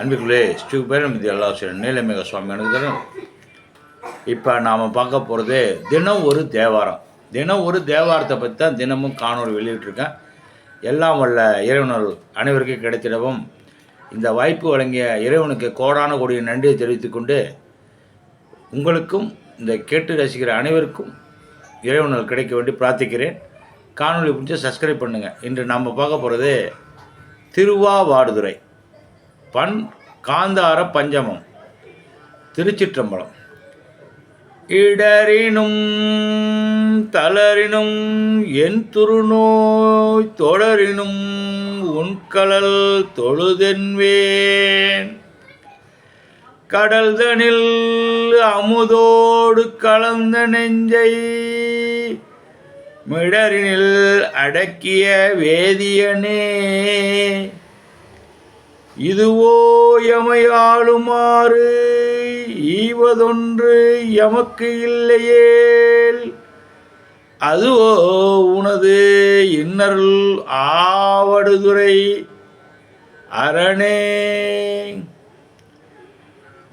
அன்பிற்குள்ளே ஸ்ரீ பேரமிதி அல்லாசிரியர் நீலமேக சுவாமி அனுகிறோம் இப்போ நாம் பார்க்க போகிறது தினம் ஒரு தேவாரம். தினம் ஒரு தேவாரத்தை பற்றி தான் தினமும் காணொலி வெளியிட்டிருக்கேன். எல்லாம் வல்ல இறைவனர் அனைவருக்கும் கிடைத்திடவும் இந்த வாய்ப்பு வழங்கிய இறைவனுக்கு கோடான கோடிய நன்றியை தெரிவித்துக்கொண்டு உங்களுக்கும் இந்த கேட்டு ரசிக்கிற அனைவருக்கும் இறைவனர் கிடைக்க வேண்டி பிரார்த்திக்கிறேன். காணொலி பிடிச்சி சப்ஸ்கிரைப் பண்ணுங்கள் இன்று நாம் பார்க்க போகிறது திருவாவாடுதுறை. பண் காந்தார பஞ்சமம் திருச்சிற்றம்பலம். இடரினும் தளரினும் என் துருநோய் தொடரினும் உன்கலல் தொழுதென்வேன். கடல்தனில் அமுதோடு கலந்த நெஞ்சை மிடரினில் அடக்கிய வேதியனே. இதுவோ எமையாளுமாறு ஈவதொன்று எமக்கு இல்லையேல். அதுவோ உனது இன்னருள் ஆவடுதுறை அரணே.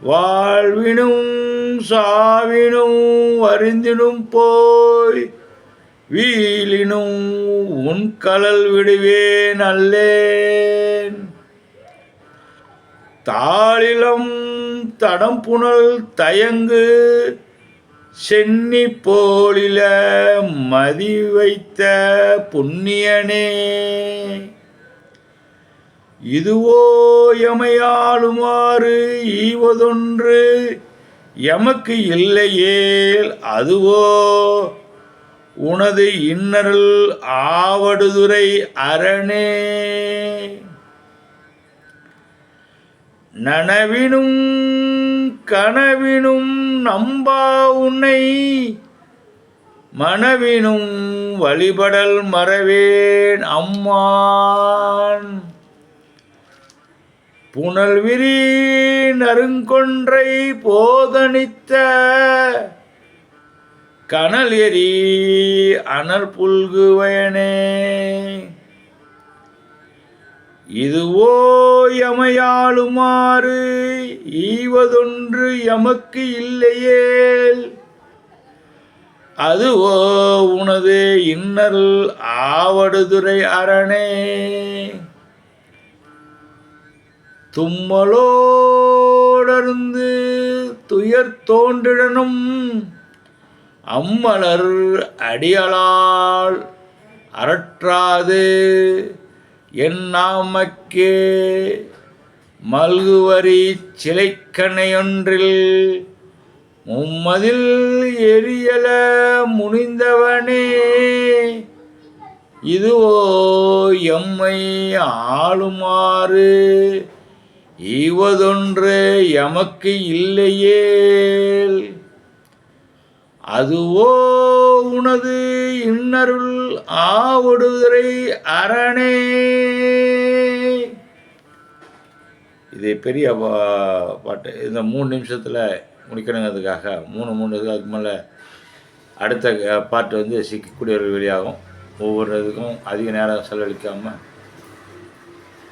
வாழ்வினும் சாவினும் அறிந்தினும் போய் வீலினும் உன் கலல் விடுவேன் அல்லே. தாளிலம் தடம் புனல் தயங்கு சென்னி போலில மதி வைத்த புண்ணியனே. இதுவோ எமையாளுமாறு ஈவதொன்று எமக்கு இல்லையேல் அதுவோ உனது இன்னருள் ஆவடுதுறை அரணே. நனவினும் கனவினும் நம்பா உன்னை. மனவினும் வழிபடல் மறவேன் அம்மான். புனல்விரி நறுங்கொன்றை போதனித்த கனல் எரி அனல் புல்குவயனே. இதுவோ எமையாளுமாறு ஈவதொன்று எமக்கு இல்லையேல். அதுவோ உனது இன்னல் ஆவடுதுறை அரணே. தும்மலோடருந்து துயர் தோன்றிடனும் அம்மலர் அடியலால் அரற்றாது என் நாமக்கே மல்குவரி சிலைக்கணையொன்றில் மும்மதில் எரியல முனிந்தவனே. இதுவோ எம்மை ஆளுமாறு ஈவதொன்று எமக்கு இல்லையேல். அதுவோ உனது இன்னருள் ஆவடுதுறை அரணே. இது பெரிய பா- பாட்டு. இந்த மூணு நிமிஷத்தில் முடிக்கணுங்கிறதுக்காக மூணு மூணு இது அதுக்கு மேலே அடுத்த பாட்டு வந்து சிக்கக்கூடியவர்கள் வெளியாகும். ஒவ்வொரு இதுக்கும் அதிக நேரம் செலவழிக்காமல்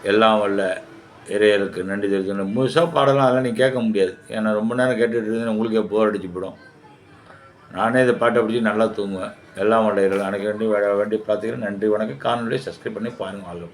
எல்லாம் வல்ல இறையருக்கு நன்றி தெரிவித்து முழுசாக பாடலாம் அதெல்லாம் நீ கேட்க முடியாது. ஏன்னா ரொம்ப நேரம் கேட்டுட்டு இருந்தீங்கன்னா உங்களுக்கே போர் அடிச்சு போயிடும். நானே இந்த பாட்டை பிடிச்சி நல்லா தூங்குவேன். எல்லாம் வல்ல இறைவன் அன்றைக்கி வேண்டி வேண்டி பார்த்துக்கிறேன் நன்றி வணக்கம். காணொலியை சப்ஸ்கிரைப் பண்ணி பாருங்கள் வாழ்க்கை